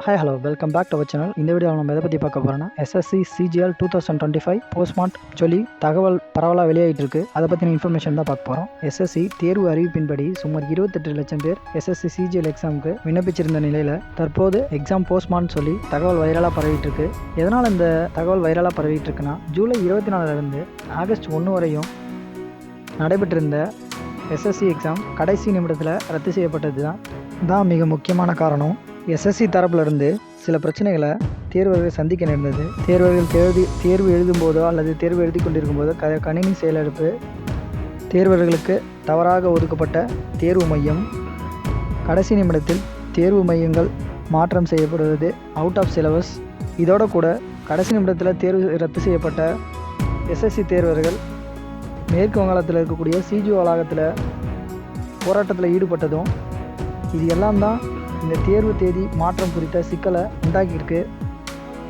Hi hello welcome back to our channel இந்த வீடியோவில் நம்ம எதை பற்றி பார்க்க போகிறோம்னா SSC CGL two thousand twenty five போஸ்ட்மார்ட் சொல்லி தகவல் பரவலாக வெளியாகிட்டு இருக்கு அதை பற்றின இன்ஃபர்மேஷன் தான் பார்க்க போகிறோம் எஸ்எஸ்சி தேர்வு அறிவிப்பின்படி சுமார் இருபத்தெட்டு லட்சம் பேர் எஸ்எஸ்சி சிஜிஎல் எக்ஸாமுக்கு விண்ணப்பிச்சிருந்த நிலையில் தற்போது எக்ஸாம் போஸ்ட்மார்ட் சொல்லி தகவல் வைரலாக பரவிட்டு இருக்கு எதனால் இந்த தகவல் வைரலாக பரவிட்டு இருக்குன்னா ஜூலை இருபத்தி நாலுலேருந்து ஆகஸ்ட் ஒன்று வரையும் நடைபெற்றிருந்த எஸ்எஸ்சி எக்ஸாம் கடைசி நிமிடத்தில் ரத்து செய்யப்பட்டது தான் தான் மிக முக்கியமான காரணம். எஸ்எஸ்சி தரப்புலேருந்து சில பிரச்சனைகளை தேர்வர்கள் சந்திக்க நேர்ந்தது. தேர்வர்கள் தேர்வு தேர்வு எழுதும்போதோ அல்லது தேர்வு எழுதி கொண்டிருக்கும் போதோ க கணினி செயலெடுப்பு தேர்வர்களுக்கு தவறாக ஒதுக்கப்பட்ட தேர்வு மையம். கடைசி நிமிடத்தில் தேர்வு மையங்கள் மாற்றம் செய்யப்படுவது அவுட் ஆஃப் சிலபஸ் இதோட கூட கடைசி நிமிடத்தில் தேர்வு ரத்து செய்யப்பட்ட எஸ்எஸ்சி தேர்வர்கள் மேற்கு வங்காளத்தில் இருக்கக்கூடிய சிஜிஓ வளாகத்தில் போராட்டத்தில் ஈடுபட்டதும் இது எல்லாம் தான் இந்த தேர்வு தேதி மாற்றம் குறித்த சிக்கலை உண்டாக்கியிருக்கு.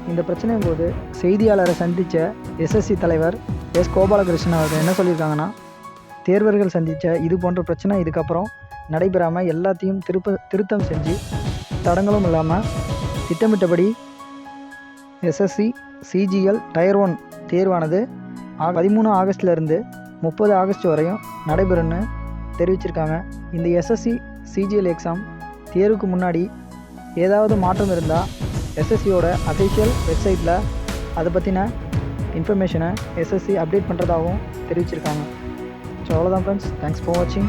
இந்த பிரச்சனையின் போது செய்தியாளரை சந்தித்த எஸ்எஸ்சி தலைவர் எஸ் கோபாலகிருஷ்ணன் அவர்கள் என்ன சொல்லியிருக்காங்கன்னா தேர்வர்கள் சந்தித்த இது போன்ற பிரச்சனை இதுக்கப்புறம் நடைபெறாமல் எல்லாத்தையும் திருப்ப திருத்தம் செஞ்சு தடங்களும் இல்லாமல் திட்டமிட்டபடி எஸ்எஸ்சி சிஜிஎல் டயர் ஒன் தேர்வானது ஆ- பதிமூணு ஆகஸ்ட்லேருந்து முப்பது ஆகஸ்ட் வரையும் நடைபெறும்னு தெரிவிச்சிருக்காங்க. இந்த எஸ்எஸ்சி சிஜிஎல் எக்ஸாம் தேர்வுக்கு முன்னாடி ஏதாவது மாற்றம் இருந்தால் எஸ்எஸ்சியோட அஃபிஷியல் வெப்சைட்டில் அதை பற்றின இன்ஃபர்மேஷனை எஸ்எஸ்சி அப்டேட் பண்ணுறதாகவும் தெரிவிச்சிருக்காங்க. ஸோ அவ்வளோதான் ஃப்ரெண்ட்ஸ் தேங்க்ஸ் ஃபார் வாட்சிங்